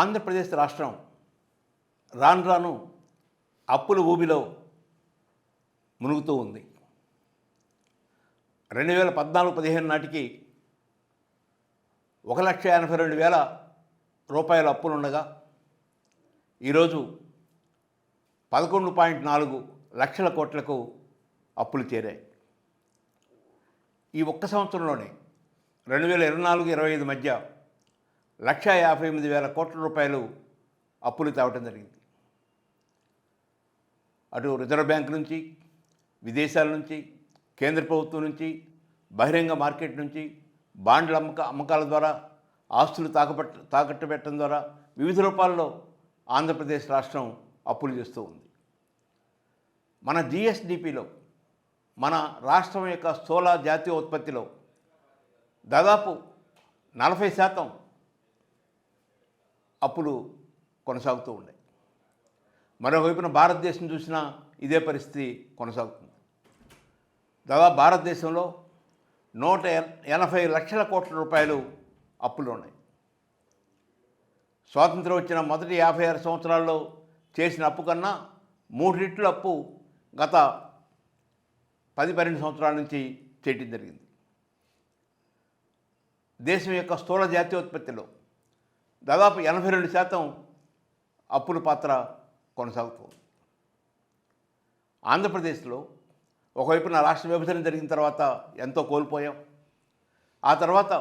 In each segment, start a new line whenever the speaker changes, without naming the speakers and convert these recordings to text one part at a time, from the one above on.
ఆంధ్రప్రదేశ్ రాష్ట్రం రాను రాను అప్పుల ఊబిలో మునుగుతూ ఉంది. రెండు వేల పద్నాలుగు పదిహేను నాటికి ఒక లక్ష ఎనభై రెండు వేల రూపాయల అప్పులుండగా ఈరోజు పదకొండు పాయింట్ నాలుగు లక్షల కోట్లకు అప్పులు చేరాయి. ఈ ఒక్క సంవత్సరంలోనే రెండు వేల ఇరవై నాలుగు ఇరవై ఐదు మధ్య లక్ష యాభై ఎనిమిది వేల కోట్ల రూపాయలు అప్పులు తేవటం జరిగింది. అటు రిజర్వ్ బ్యాంక్ నుంచి విదేశాల నుంచి కేంద్ర ప్రభుత్వం నుంచి బహిరంగ మార్కెట్ నుంచి బాండ్ల అమ్మక అమ్మకాల ద్వారా ఆస్తులు తాకపట్ట తాకట్టు పెట్టడం ద్వారా వివిధ రూపాల్లో ఆంధ్రప్రదేశ్ రాష్ట్రం అప్పులు చేస్తూ ఉంది. మన జిఎస్డిపిలో మన రాష్ట్రం యొక్క స్థూల జాతీయ ఉత్పత్తిలో దాదాపు నలభై శాతం అప్పులు కొనసాగుతూ ఉన్నాయి. మరోవైపున భారతదేశం చూసినా ఇదే పరిస్థితి కొనసాగుతుంది. దాదాపు భారతదేశంలో నూట ఎనభై లక్షల కోట్ల రూపాయలు అప్పులు ఉన్నాయి. స్వాతంత్రం వచ్చిన మొదటి యాభై ఆరు సంవత్సరాల్లో చేసిన అప్పు కన్నా మూడు రెట్లు అప్పు గత పది పన్నెండు సంవత్సరాల నుంచి చేయటం జరిగింది. దేశం యొక్క స్థూల జాతీయోత్పత్తిలో దాదాపు ఎనభై రెండు శాతం అప్పుల పాత్ర కొనసాగుతుంది. ఆంధ్రప్రదేశ్లో ఒకవైపున రాష్ట్ర విభజన జరిగిన తర్వాత ఎంతో కోల్పోయాం. ఆ తర్వాత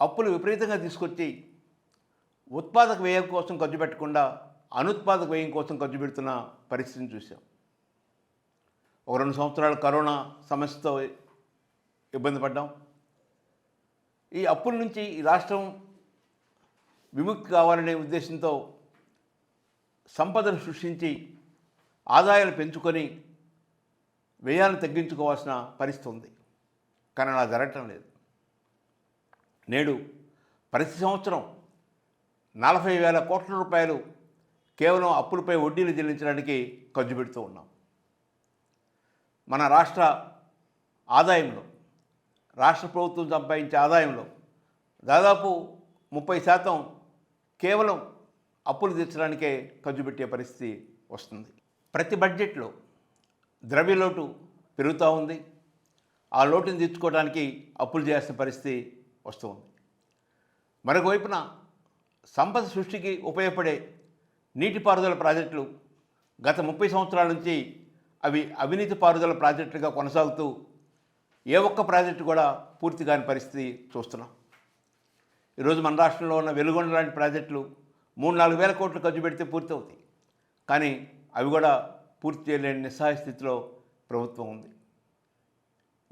అప్పులు విపరీతంగా తీసుకొచ్చి ఉత్పాదక వ్యయం కోసం ఖర్చు పెట్టకుండా అనుత్పాదక వ్యయం కోసం ఖర్చు పెడుతున్న పరిస్థితిని చూసాం ఒక రెండు సంవత్సరాలు కరోనా సమస్యతో ఇబ్బంది పడ్డాం. ఈ అప్పుల నుంచి ఈ రాష్ట్రం విముక్తి కావాలనే ఉద్దేశంతో సంపదను సృష్టించి ఆదాయాలు పెంచుకొని వ్యయాలను తగ్గించుకోవాల్సిన పరిస్థితి ఉంది. కానీ అలా జరగటం లేదు. నేడు ప్రతి సంవత్సరం నలభై వేల కోట్ల రూపాయలు కేవలం అప్పులపై వడ్డీలు చెల్లించడానికి ఖర్చు పెడుతూ ఉన్నాం. మన రాష్ట్ర ఆదాయంలో రాష్ట్ర ప్రభుత్వం సంపాదించే ఆదాయంలో దాదాపు ముప్పై శాతం కేవలం అప్పులు తీర్చడానికే ఖర్చు పెట్టే పరిస్థితి వస్తుంది. ప్రతి బడ్జెట్లో ద్రవ్యలోటు పెరుగుతూ ఉంది. ఆ లోటుని తీర్చుకోవడానికి అప్పులు చేయాల్సిన పరిస్థితి వస్తుంది మరొక వైపున సంపద సృష్టికి ఉపయోగపడే నీటిపారుదల ప్రాజెక్టులు గత ముప్పై సంవత్సరాల నుంచి అవి అవినీతి పారుదల ప్రాజెక్టులుగా కొనసాగుతూ ఏ ఒక్క ప్రాజెక్టు కూడా పూర్తి కాని పరిస్థితి చూస్తున్నాం. ఈరోజు మన రాష్ట్రంలో ఉన్న వెలుగొండ లాంటి ప్రాజెక్టులు మూడు నాలుగు వేల కోట్లు ఖర్చు పెడితే పూర్తవుతాయి. కానీ అవి కూడా పూర్తి చేయలేని నిస్సహాయ స్థితిలో ప్రభుత్వం ఉంది.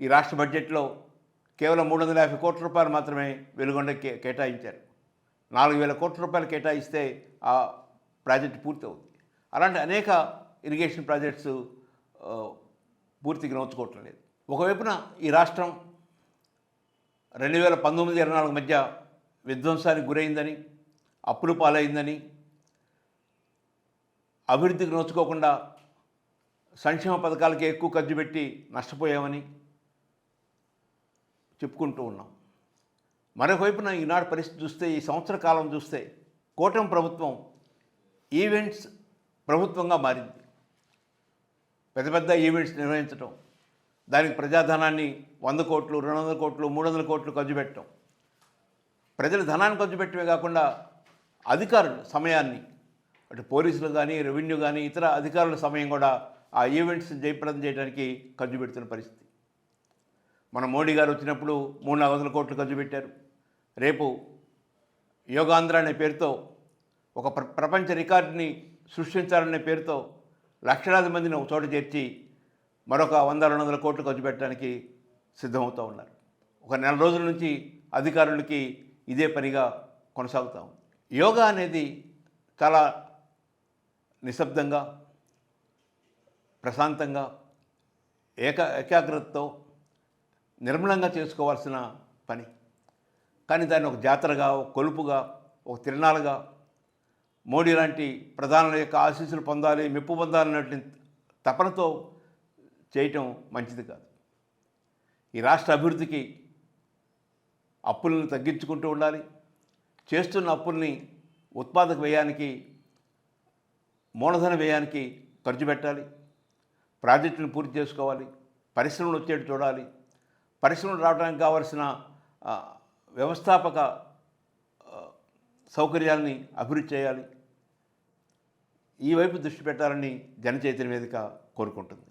ఈ రాష్ట్ర బడ్జెట్లో కేవలం మూడు వందల యాభై కోట్ల రూపాయలు మాత్రమే వెలుగొండకి కే- కేటాయించారు. నాలుగు వేల కోట్ల రూపాయలు కేటాయిస్తే ఆ ప్రాజెక్ట్ పూర్తి అవుతుంది అలాంటి అనేక ఇరిగేషన్ ప్రాజెక్ట్స్ పూర్తిగా నోచుకోవటం లేదు ఒకవైపున ఈ రాష్ట్రం రెండు వేల పంతొమ్మిది ఇరవై నాలుగు మధ్య విధ్వంసానికి గురైందని అప్పులు పాలైందని అభివృద్ధికి నోచుకోకుండా సంక్షేమ పథకాలకి ఎక్కువ ఖర్చు పెట్టి నష్టపోయామని చెప్పుకుంటూ ఉన్నాం. మరొక వైపున ఈనాడు పరిస్థితి చూస్తే ఈ సంవత్సర కాలం చూస్తే కూటమి ప్రభుత్వం ఈవెంట్స్ ప్రభుత్వంగా మారింది. పెద్ద పెద్ద ఈవెంట్స్ నిర్వహించడం దానికి ప్రజాధనాన్ని వంద కోట్లు రెండు వందల కోట్లు మూడు వందల కోట్లు ఖర్చు పెట్టడం ప్రజలు ధనాన్ని ఖర్చు పెట్టడమే కాకుండా అధికారులు సమయాన్ని అటు పోలీసులు కానీ రెవెన్యూ కానీ ఇతర అధికారుల సమయం కూడా ఆ ఈవెంట్స్ జయప్రదం చేయడానికి ఖర్చు పెడుతున్న పరిస్థితి. మన మోడీ గారు వచ్చినప్పుడు మూడు నాలుగు వందల కోట్లు ఖర్చు పెట్టారు. రేపు యోగాంధ్ర అనే పేరుతో ఒక ప్ర ప్రపంచ రికార్డుని సృష్టించాలనే పేరుతో లక్షలాది మందిని ఒక చోట చేర్చి మరొక వంద రెండు వందల కోట్లు ఖర్చు పెట్టడానికి సిద్ధమవుతూ ఉన్నారు. ఒక నెల రోజుల నుంచి అధికారులకి ఇదే పనిగా కొనసాగుతూ ఉంది. యోగా అనేది చాలా నిశ్శబ్దంగా ప్రశాంతంగా ఏక ఏకాగ్రతతో నిర్మలంగా చేసుకోవాల్సిన పని. కానీ దాన్ని ఒక జాతరగా ఒక కొలుపుగా ఒక తిరణాలుగా మోడీ లాంటి ప్రధానుల యొక్క ఆశీస్సులు పొందాలి మెప్పు పొందాలన్నటువంటి తపనతో చేయటం మంచిది కాదు. ఈ రాష్ట్ర అభివృద్ధికి అప్పులను తగ్గించుకుంటూ ఉండాలి. చేస్తున్న అప్పుల్ని ఉత్పాదక వ్యయానికి మూలధన వ్యయానికి ఖర్చు పెట్టాలి. ప్రాజెక్టును పూర్తి చేసుకోవాలి. పరిశ్రమలు వచ్చేట్టు చూడాలి. పరిశ్రమలు రావడానికి కావలసిన వ్యవస్థాపక సౌకర్యాలని అభివృద్ధి చేయాలి. ఈ వైపు దృష్టి పెట్టాలని జనచైతన్య వేదిక కోరుకుంటుంది.